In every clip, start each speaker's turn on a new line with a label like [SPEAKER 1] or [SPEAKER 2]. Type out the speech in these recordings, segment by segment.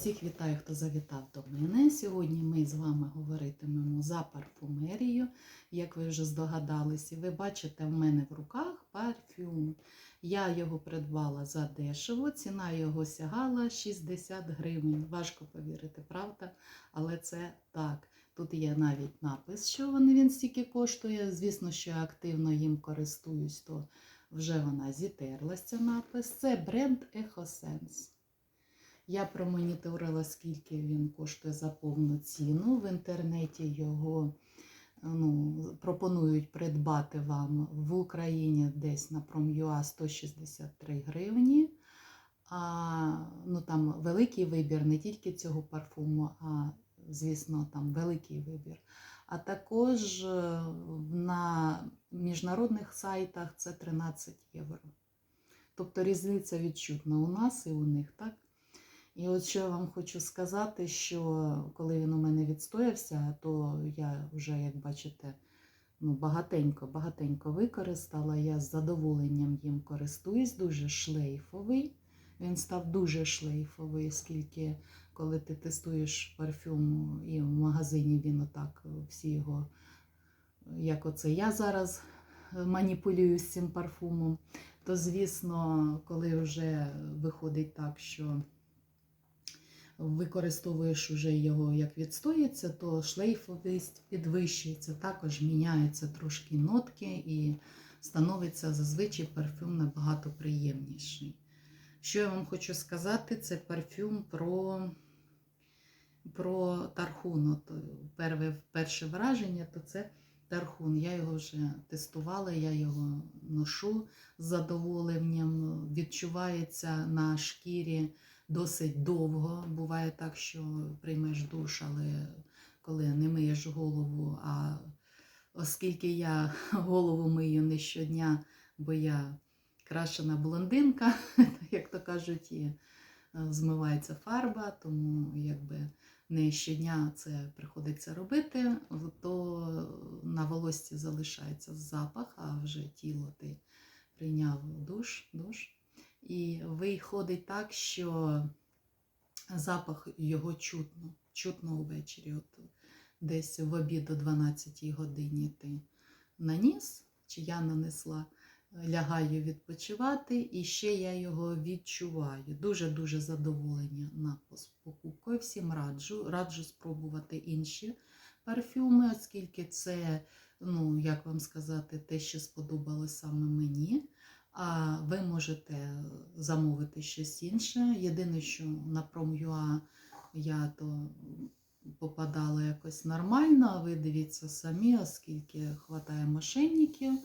[SPEAKER 1] Всіх вітаю, хто завітав до мене. Сьогодні ми з вами говоритимемо за парфумерію. Як ви вже здогадалися, ви бачите в мене в руках парфюм. Я його придбала за дешево, ціна його сягала 60 гривень. Важко повірити, правда? Але це так. Тут є навіть напис, що він, стільки коштує. Звісно, що я активно їм користуюсь, то вже вона зітерлась ця напис. Це бренд EcoSense. Я промоніторила, скільки він коштує за повну ціну. В інтернеті його ну, пропонують придбати вам в Україні десь на Prom.ua 163 гривні. А, ну, Там великий вибір не тільки цього парфуму, а, звісно, там великий вибір. А також е, на міжнародних сайтах це 13 євро. Тобто різниця відчутна у нас і у них, так? І от що я вам хочу сказати, що коли він у мене відстоявся, то я вже, як бачите, ну, багатенько, багатенько використала. Я з задоволенням їм користуюсь, дуже шлейфовий. Він став дуже шлейфовий, оскільки коли ти тестуєш парфюм і в магазині він отак, всі його, як оце я зараз маніпулюю з цим парфумом, то, звісно, коли вже виходить так, що використовуєш уже його як відстоїться, то шлейфовість підвищується, також міняються трошки нотки і становиться зазвичай парфюм набагато приємніший. Що я вам хочу сказати, це парфюм про про тархун. От перше, перше враження то це тархун. Я його вже тестувала, я його ношу з задоволенням, відчувається на шкірі досить довго. Буває так, що приймеш душ, але коли не миєш голову, а оскільки я голову мию не щодня, бо я крашена блондинка, як то кажуть, і змивається фарба, тому якби не щодня це приходиться робити, то на волосці залишається запах, а вже тіло ти прийняв душ, душ. І виходить так, що запах його чутно, чутно увечері. От Десь в обід о 12 годині ти наніс, чи я нанесла, лягаю відпочивати, і ще я його відчуваю. Дуже-дуже задоволення на покупкою. Всім раджу. Раджу спробувати інші парфюми, оскільки це, ну, як вам сказати, те, що сподобалось саме мені. А ви можете замовити щось інше. Єдине, що на Prom.ua я то попадала якось нормально, а ви дивіться самі, оскільки хватає мошенників.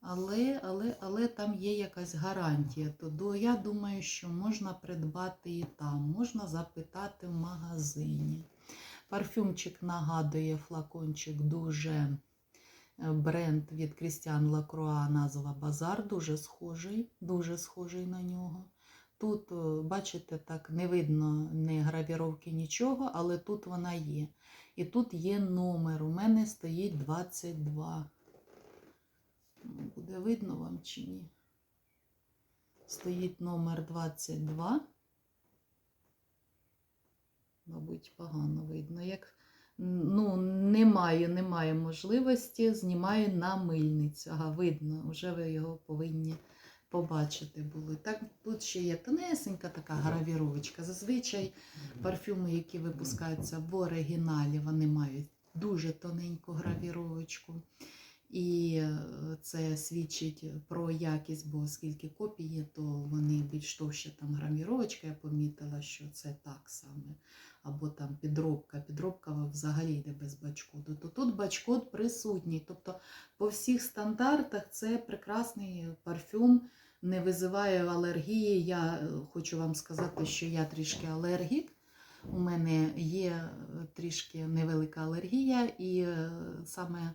[SPEAKER 1] Але але, але там є якась гарантія. То я думаю, що можна придбати і там, можна запитати в магазині. Парфюмчик нагадує флакончик дуже бренд від Крістіан Лакруа, назва Базар, дуже схожий, дуже схожий на нього. Тут, бачите, так не видно ні гравіровки, нічого, але тут вона є. І тут є номер. У мене стоїть 22. Буде видно вам чи ні? Стоїть номер 22. Мабуть, погано видно. Як ну, немає, немає можливості, знімаю на мильницю. Ага, видно, вже ви його повинні побачити були. Так, тут ще є тонесенька така гравіровочка. Зазвичай парфюми, які випускаються в оригіналі, вони мають дуже тоненьку гравіровочку. І це свідчить про якість, бо оскільки копії, то вони більш товща там гравіровочка, я помітила, що це так саме. Або там підробка. Підробка взагалі йде без бачкоду. То тут бачкод присутній. Тобто по всіх стандартах це прекрасний парфюм, не визиває алергії. Я хочу вам сказати, що я трішки алергік. У мене є трішки невелика алергія, і саме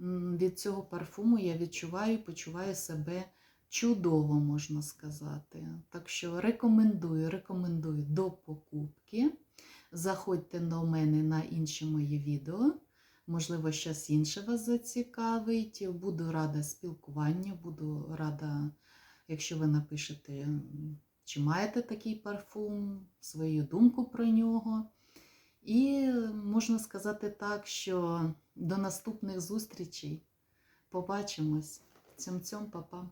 [SPEAKER 1] від цього парфуму я відчуваю, почуваю себе чудово, можна сказати. Так що рекомендую, рекомендую до покупки. Заходьте до мене на інші мої відео. Можливо, щось інше вас зацікавить. Буду рада спілкуванню, буду рада, якщо ви напишете, чи маєте такий парфум, свою думку про нього. І можна сказати так, що до наступних зустрічей. Побачимось. Цьом-цьом, папа.